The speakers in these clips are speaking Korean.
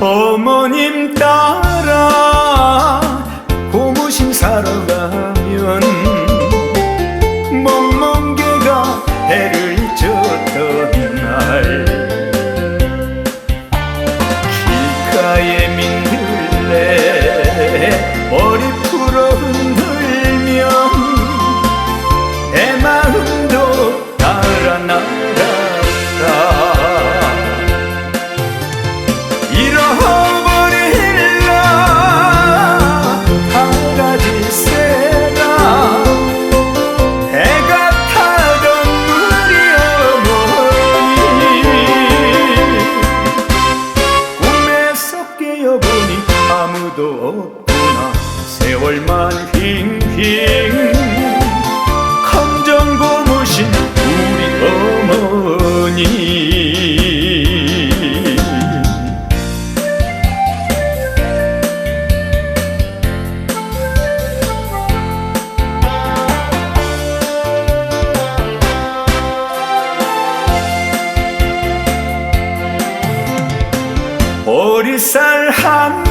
어머님 딸 ঈশার হাম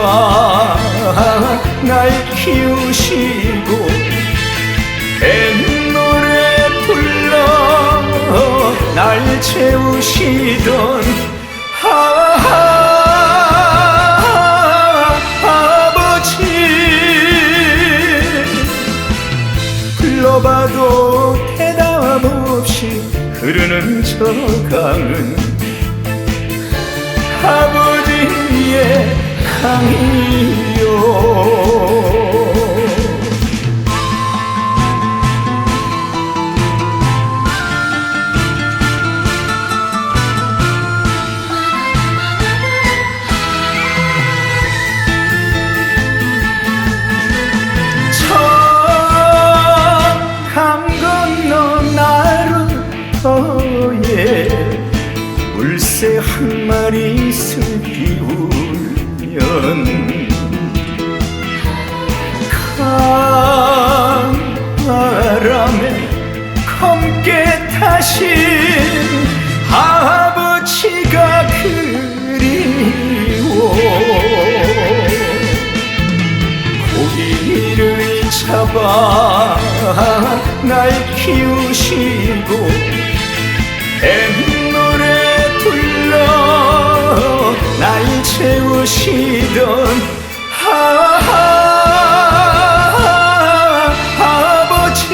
아날 키우시고 뱃노래 불러 날 채우시던 아, 아버지. 불러봐도 대답 없이 흐르는 저 강은 사랑이요 잡아 날 키우시고 뱃노래 불러 날 채우시던 아, 아버지.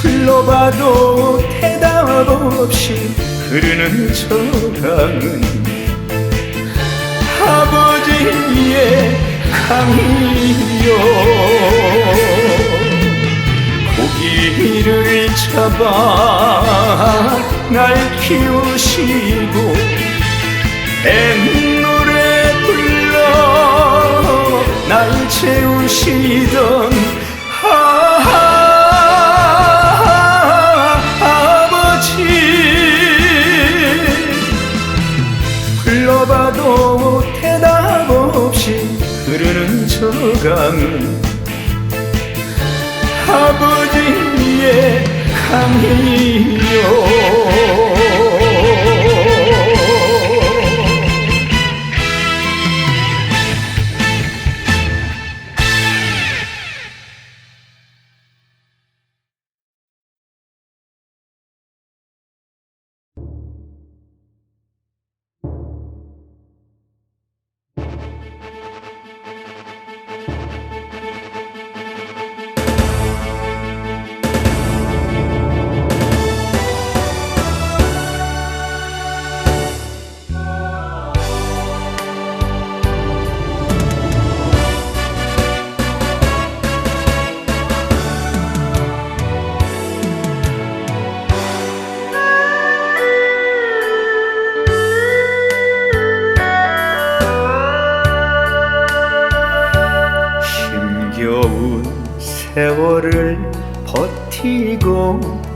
불러봐도 대답 없이 흐르는 저 강은 강이요 고기를 잡아 날 키우시고 뱃노래 불러 날 채우시던 강은 아버지의 강이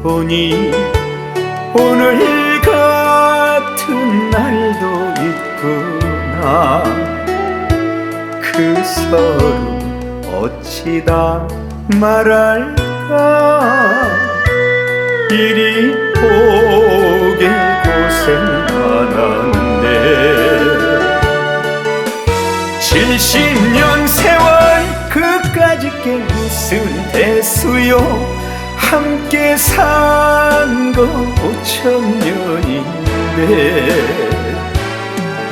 보니 오늘 같은 날도 있구나. 그 서름 어찌다 말할까? 이리 보게 고생 많았네 70년 세월 그까짓 게 무슨 대수요 함께 산거 5천 년인데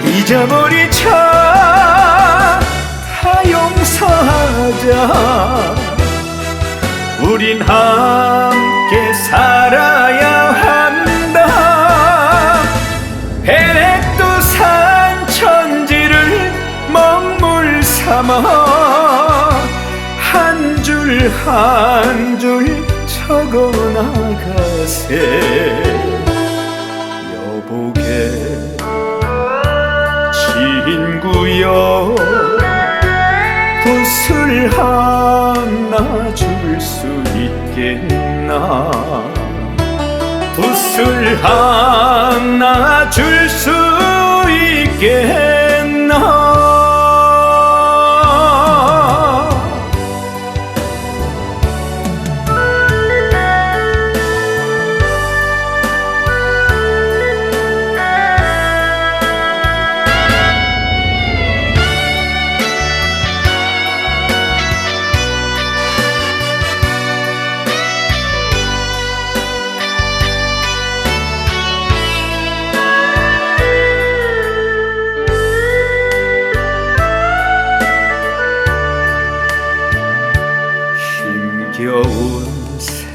잊어버리자 다 용서하자. 우린 함께 살아야 한다. 백두산 천지를 먹물 삼아 한 줄 한줄 적어 나가세. 여보게. 친구여. 붓을 하나 줄 수 있겠나? 붓을 하나 줄 수 있겠나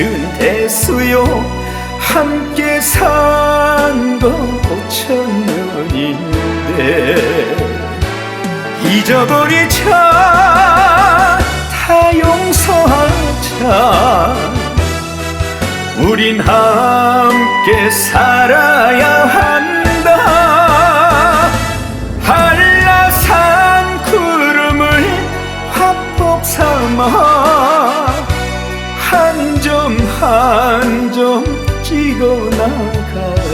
무슨 대수요. 함께 산거 5천 년인데 잊어버리자 다 용서하자 우린 함께 살아야 한다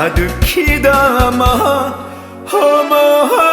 가득히 담아 어머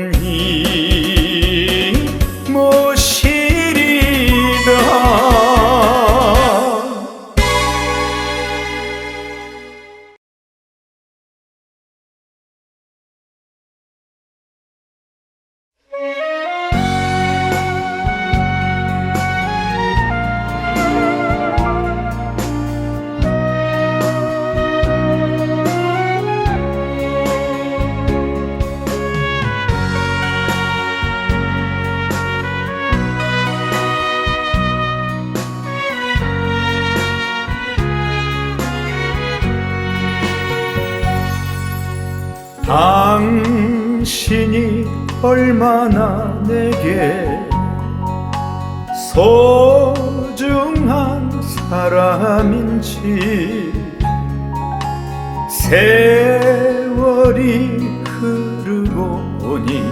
편히 모시 당신이 얼마나 내게 소중한 사람인지. 세월이 흐르고 보니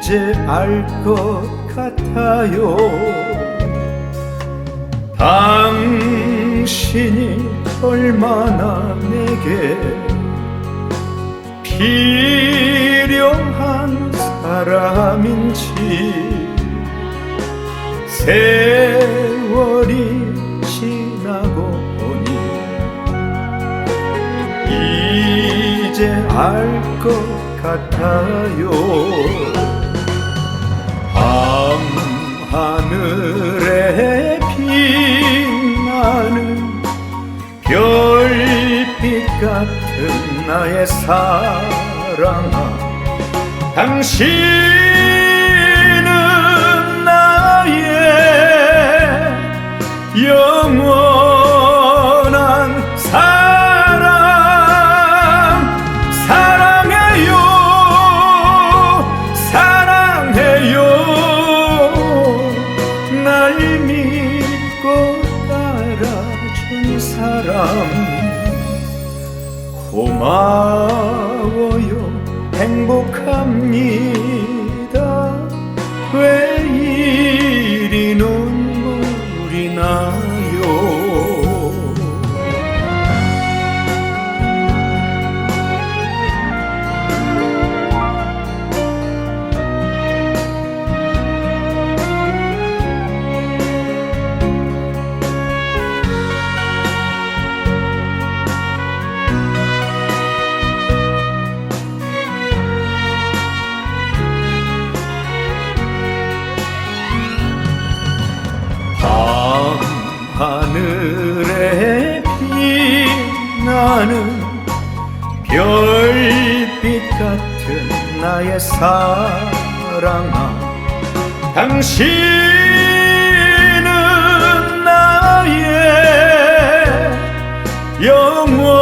이제 알 것 같아요. 당신이 얼마나 내게 필요한 사람인지 세월이 지나고 보니 이제 알 것 같아요. 밤하늘에 빛나는 별빛 같은 나의 사랑아 당신은 나의 영원 별빛 같은 나의 사랑아 당신은 나의 영원